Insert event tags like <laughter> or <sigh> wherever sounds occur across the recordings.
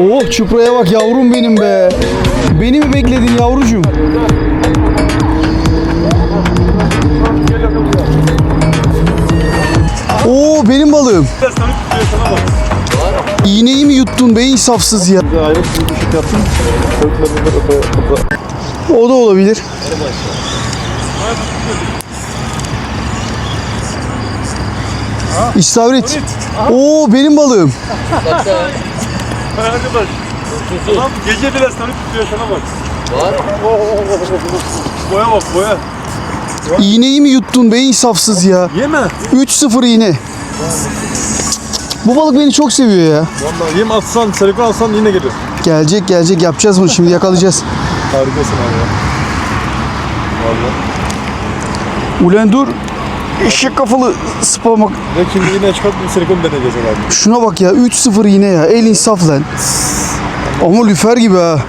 Oh çupraya bak yavrum benim be. Beni mi bekledin yavrucuğum? Oo benim balığım. İğneyi mi yuttun be insafsız ya? O da olabilir. İstavrit. Oo benim balığım. Arkadaş. Adam gece bile sanıp tutuyor sana bak. Var. Boya bak boya. İğneyi mi yuttun be insafsız ya? Yeme. 3-0 iğne. Bu balık beni çok seviyor ya. Vallahi yem atsan, silikon atsan yine gelir. Gelecek gelecek yapacağız bunu şimdi yakalayacağız. Harikasın abi ya. Vallahi. Ulan dur. Eşek kafalı spamak. Ve şimdi yine çıkıp bir silikon deneyeceğiz herhalde. Şuna bak ya 3-0 iğne ya. El insaf lan. Ama lüfer gibi ha. <laughs>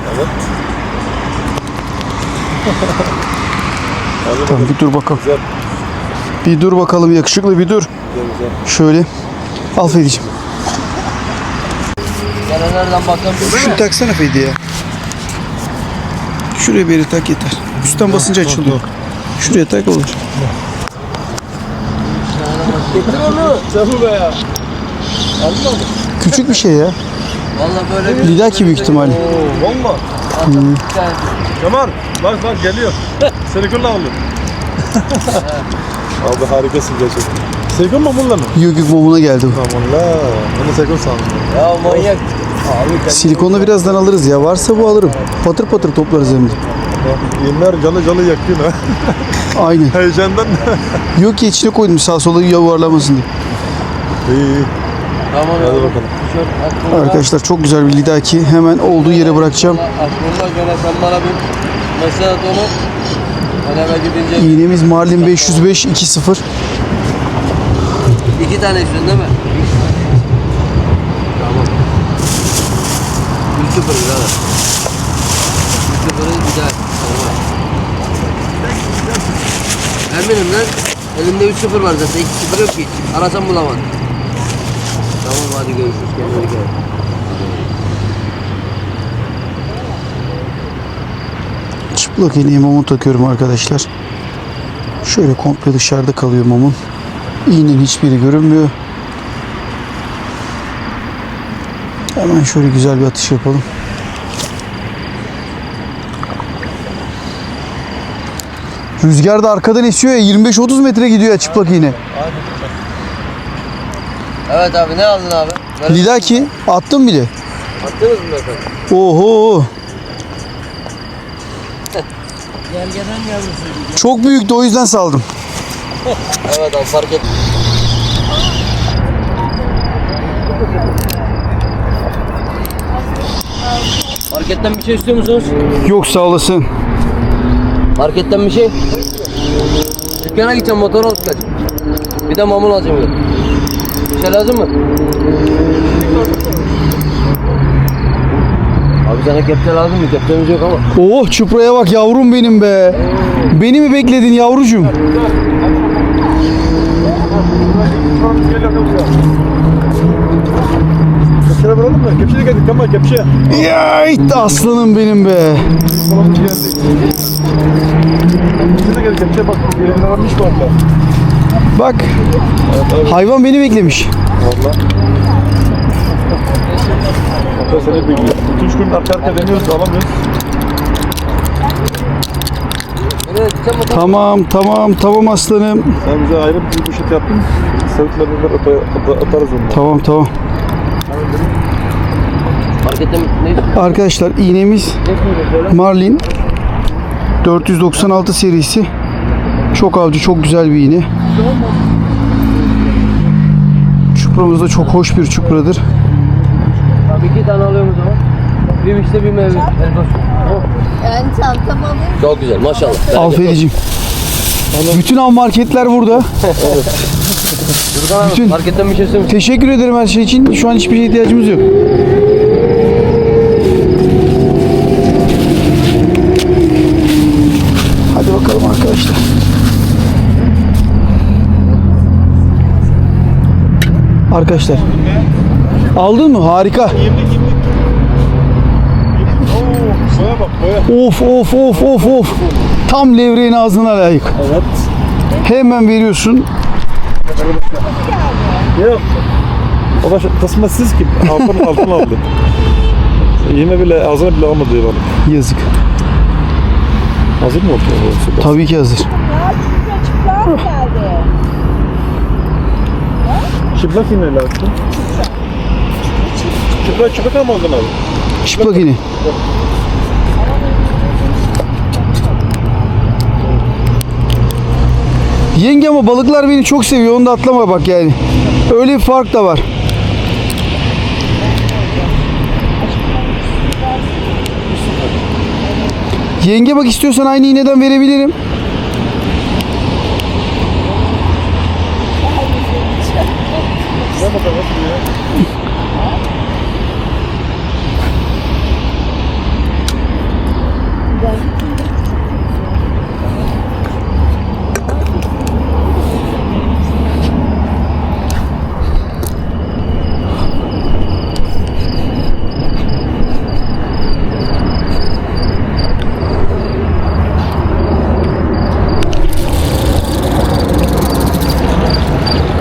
Tamam bir dur bakalım. Güzel. Bir dur bakalım yakışıklı bir dur. Güzel güzel. Şöyle. Al Fedi'ciğim. Nerelerden bakalım. Şunu taksana Fedi ya. Şuraya bir tak yeter. Üstten basınca açılıyor. Şuraya tak olur. Getir onu. Bu be ya. Küçük bir şey ya. Valla böyle bir... Lidaki büyük ihtimalle. Oo valla. Yani Kemal bak bak geliyor. Silikonla alıyor. <laughs> Abi harikasın gerçekten. Silikon mu bununla mı? Yok yok momuna geldi bu. Tamam la. Ben de silikon sandım. Ya manyak. Silikonla birazdan alırız ya. Varsa bu alırım. Patır patır toplarız hem de. Yemler calı calı yakıyor ha. <laughs> Aynen. Heyecandan. Yok ki içine koydum sağ sola yuvarlamasın diye. İyi iyi. Tamam Hadi bakalım. Aklımda. Arkadaşlar çok güzel bir lidaki. Hemen olduğu yere bırakacağım. Aklımda göre sen bana bir mesaj at onu. Ben eve gidince İğnemiz Marlin 505 2.0. iki tane istiyorsun değil mi? Tamam. 3-0 birader. 3-0'ı güzel. Tamam. Eminim lan. Elimde 3-0 var zaten. 2-0 yok ki. Arasam bulamadım. Tamam hadi görüşürüz. Kendine dikkat et. Çıplak iğneye mumu takıyorum arkadaşlar. Şöyle komple dışarıda kalıyor mumun. İğnenin hiçbiri görünmüyor. Hemen şöyle güzel bir atış yapalım. Rüzgar da arkadan esiyor ya 25-30 metre gidiyor ya çıplak iğne. Evet abi ne aldın abi? Ver- Lidaki attım bile. Attınız mı efendim? Oho. <laughs> Gergeden yavrusu. Çok büyüktü o yüzden saldım. Evet abi fark et. Marketten bir şey istiyor musunuz? Yok sağ olasın. Marketten bir şey. Dükkana gideceğim motor alıp geleceğim. Bir de mamul alacağım de. Bir şey lazım mı? Abi sana kepçe lazım mı? Kepçemiz yok ama. Oh çupraya bak yavrum benim be. Beni mi bekledin yavrucuğum? Mı? Kepçeye geldik Kemal kepçeye. Yayt aslanım benim be. Falan geldik. Kepçeye geldik kepçeye bak. Yerine mı orada? Bak hayvan beni beklemiş. Valla. Hatta seni bekliyor. 2-3 gün arka arka deniyoruz alamıyoruz. Motor? Tamam tamam tamam aslanım. Sen bize ayrı bir poşet yaptın. Sevdiklerini atar, atarız onu. Tamam tamam. Arkadaşlar iğnemiz. Marlin 496 serisi. Çok avcı çok güzel bir iğne. Çupramız da çok hoş bir çupradır. Abi iki tane alıyorum o zaman. Bir mixte bir meyve. Oh. Yani çantamı alayım. Çok güzel maşallah. Al Feri'cim. Bütün av marketler burada. Furkan Bütün- marketten bir şey istiyor? Teşekkür ederim her şey için. Şu an hiçbir şeye ihtiyacımız yok. Hadi bakalım arkadaşlar. Arkadaşlar. Aldın mı? Harika. Oo, boya bak boya. Of of of of of. Tam levreğin ağzına layık. Evet. Hemen veriyorsun. Yok. O da kısmetsiz ki <laughs> altın altın aldı. Yine bile ağzına bile almadı balık. Yazık. Hazır mı oldu? o? Tabii ki hazır. Ya çıplak çıplak geldi. Çıplak yine lazım. Çıplak çıplak ama aldın abi. Çıplak yine. Yenge ama balıklar beni çok seviyor. Onu da atlama bak yani. Öyle bir fark da var. Yenge bak istiyorsan aynı iğneden verebilirim.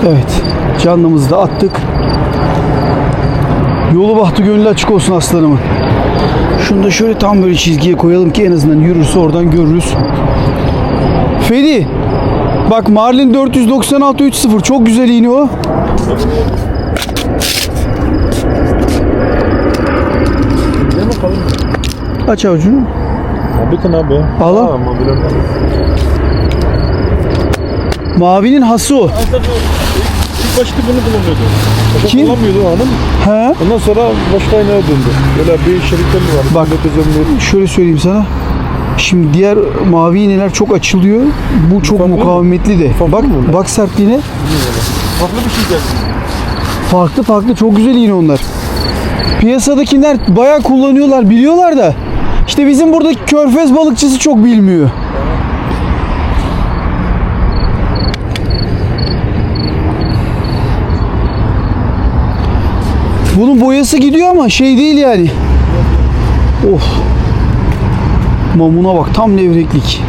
Evet. Canlımızı da attık. Yolu bahtı gönlü açık olsun aslanımın. Şunu da şöyle tam böyle çizgiye koyalım ki en azından yürürse oradan görürüz. Fedi. Bak Marlin 496 30 çok güzel iğne o. Aç avucunu. Abi kan abi. Al al. Mavinin hası o. Başta bunu kullanıyordu. Başka Kim? kullanmıyordu o hanım. He. Ondan sonra başka aynaya döndü. Böyle bir şerikler var. Bak. Şöyle söyleyeyim sana. Şimdi diğer mavi iğneler çok açılıyor. Bu çok Farklı mukavemetli de. Farklı Bak mı bak sertliğine. Farklı bir şey geldi. Farklı farklı çok güzel iğne onlar. Piyasadakiler bayağı kullanıyorlar biliyorlar da. İşte bizim buradaki körfez balıkçısı çok bilmiyor. Bunun boyası gidiyor ama şey değil yani. Of. Mamuna bak tam levreklik.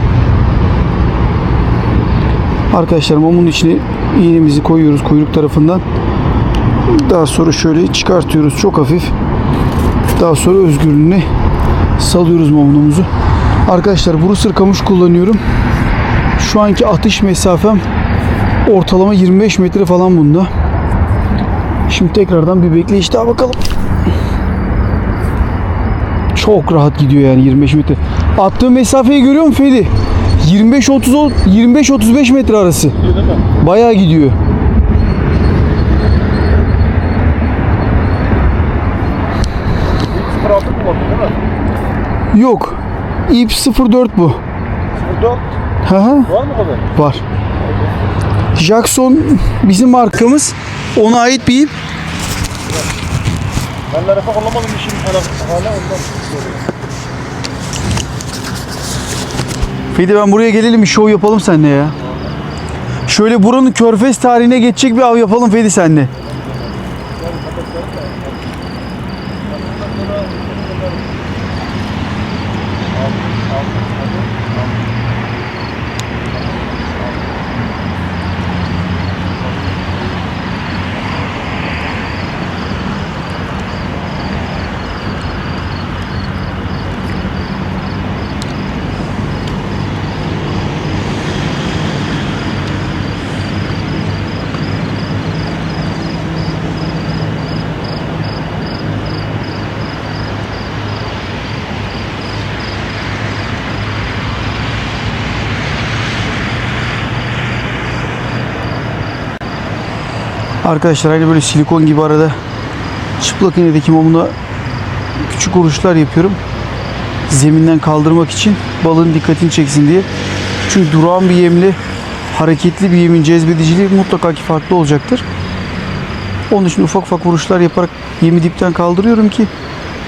Arkadaşlar mamunun içine iğnemizi koyuyoruz kuyruk tarafından. Daha sonra şöyle çıkartıyoruz çok hafif. Daha sonra özgürlüğüne salıyoruz mamunumuzu. Arkadaşlar buru sırkamış kullanıyorum. Şu anki atış mesafem ortalama 25 metre falan bunda. Şimdi tekrardan bir bekleyiş daha bakalım. Çok rahat gidiyor yani 25 metre. Attığım mesafeyi görüyor musun Fedi? 25-30 25-35 metre arası. Değil mi? Bayağı gidiyor. Altı kullandın değil mi? Yok. İp 04 bu. Sıfır dört. Hı hı. Var mı kadar? Var. Jackson bizim markamız. Ona ait bir ip. Ben larafa kullanmadım işim hala, hala ondan. Fedi ben buraya gelelim bir show yapalım seninle ya. Şöyle buranın körfez tarihine geçecek bir av yapalım Fedi seninle. Arkadaşlar aynı böyle silikon gibi arada çıplak iğnedeki mamuna küçük vuruşlar yapıyorum. Zeminden kaldırmak için balığın dikkatini çeksin diye. Çünkü durağan bir yemle hareketli bir yemin cezbediciliği mutlaka ki farklı olacaktır. Onun için ufak ufak vuruşlar yaparak yemi dipten kaldırıyorum ki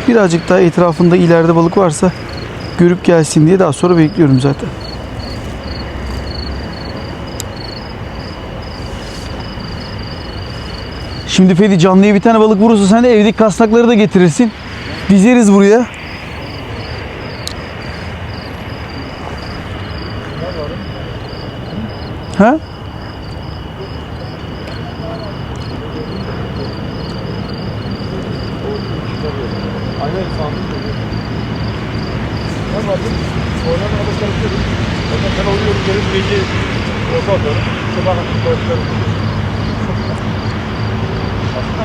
birazcık daha etrafında ileride balık varsa görüp gelsin diye daha sonra bekliyorum zaten. Şimdi Fedi canlıya bir tane balık vurursa sen de evdeki kasnakları da getirirsin. Dizeriz buraya. Ha?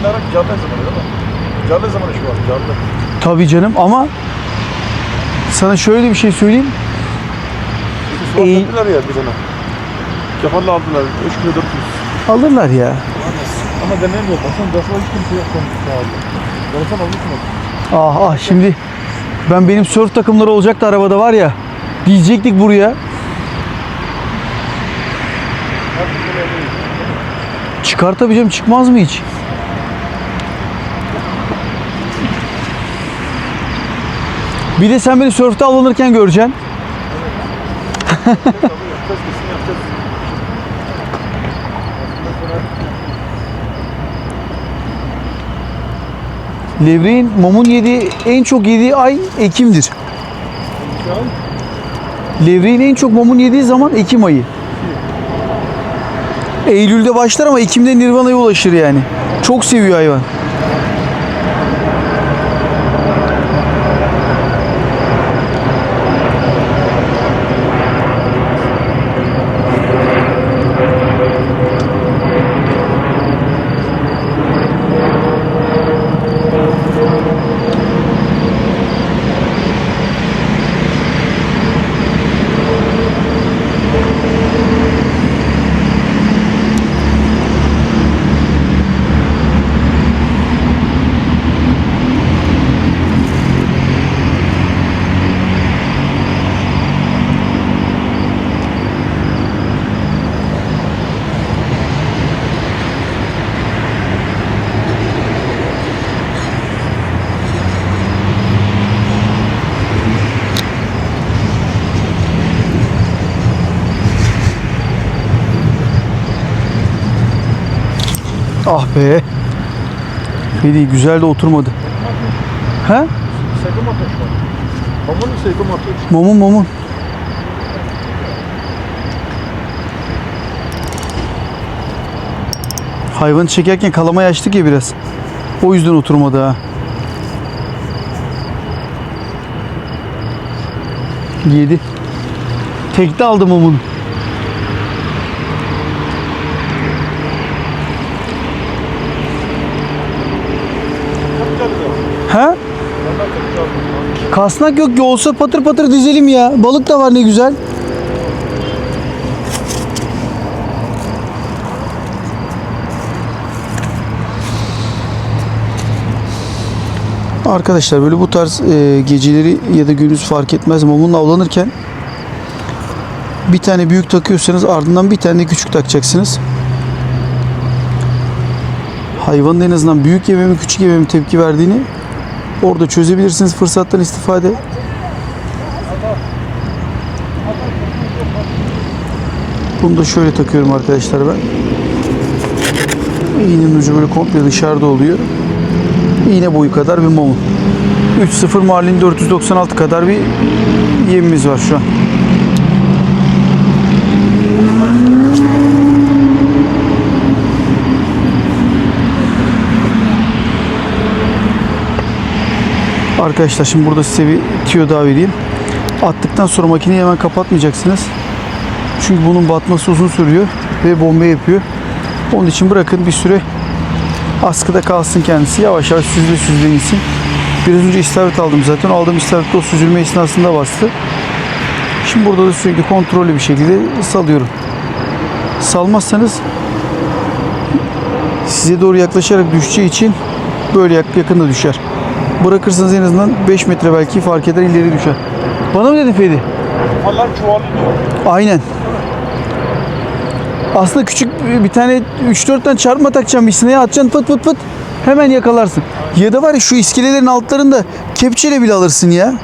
Merak canlı zamanı değil mi? Canlı zamanı şu an. Canlı. Tabii canım ama sana şöyle bir şey söyleyeyim. Suat İyi. ettiler ya biz ona. Kefalle aldılar. 3 kilo 400. Alırlar ya. Ama denemiyor. Baksana defa hiç kimse yok. Aldı. Denesen almış mı? Ah ah şimdi ben benim sörf takımları olacaktı arabada var ya. Diyecektik buraya. Çıkar tabii canım çıkmaz mı hiç? Bir de sen beni sörfte avlanırken göreceksin. <laughs> Levreğin mumun yediği en çok yediği ay Ekim'dir. Levreğin en çok mumun yediği zaman Ekim ayı. Eylül'de başlar ama Ekim'de Nirvana'ya ulaşır yani. Çok seviyor hayvan. Ah be. Fedi güzel de oturmadı. He? An? Mamon mu seko mu atıyor? Mumun mumun. Hayvanı çekerken kalamaya açtık ya biraz. O yüzden oturmadı ha. Yedi. Tekte aldı mumunu. Ha? Kasnak yok ki olsa patır patır dizelim ya. Balık da var ne güzel. Arkadaşlar böyle bu tarz e, geceleri ya da gündüz fark etmez mamunla avlanırken bir tane büyük takıyorsanız ardından bir tane de küçük takacaksınız. Hayvanın en azından büyük yeme mi küçük yeme mi tepki verdiğini orada çözebilirsiniz fırsattan istifade. Bunu da şöyle takıyorum arkadaşlar ben. İğnenin ucu böyle komple dışarıda oluyor. İğne boyu kadar bir mumu. 3.0 Marlin 496 kadar bir yemimiz var şu an. Arkadaşlar şimdi burada size bir tüyo daha vereyim. Attıktan sonra makineyi hemen kapatmayacaksınız. Çünkü bunun batması uzun sürüyor ve bomba yapıyor. Onun için bırakın bir süre askıda kalsın kendisi. Yavaş yavaş süzle süzle insin. Biraz önce istavrit aldım zaten. Aldığım istavrit o süzülme esnasında bastı. Şimdi burada da sürekli kontrollü bir şekilde salıyorum. Salmazsanız size doğru yaklaşarak düşeceği için böyle yak- yakında düşer. Bırakırsanız en azından 5 metre belki fark eder ileri düşer. Bana mı dedin Fedi? Kafalar çuvalıyor. Aynen. Aslında küçük bir tane 3-4 tane çarpma takacağım üstüne atacaksın pıt pıt pıt hemen yakalarsın. Ya da var ya şu iskelelerin altlarında kepçeyle bile alırsın ya.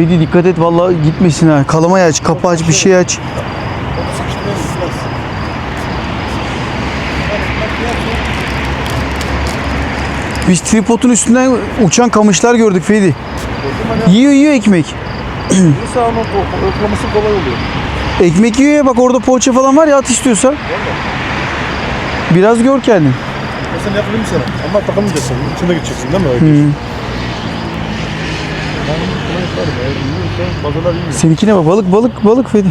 Fedi dikkat et vallahi gitmesin ha. Kalamayı aç, kapı aç, bir şey aç. Biz tripodun üstünden uçan kamışlar gördük Fedi. Yiyor yiyor ekmek. Neyse ama öklaması kolay oluyor. Ekmek yiyor ya bak orada poğaça falan var ya at istiyorsan. Biraz gör kendin. Mesela yapayım sana. Ama takamayacaksın. İçine gideceksin değil mi? Öyle. Hı. Seninkine bak balık balık balık Fedi.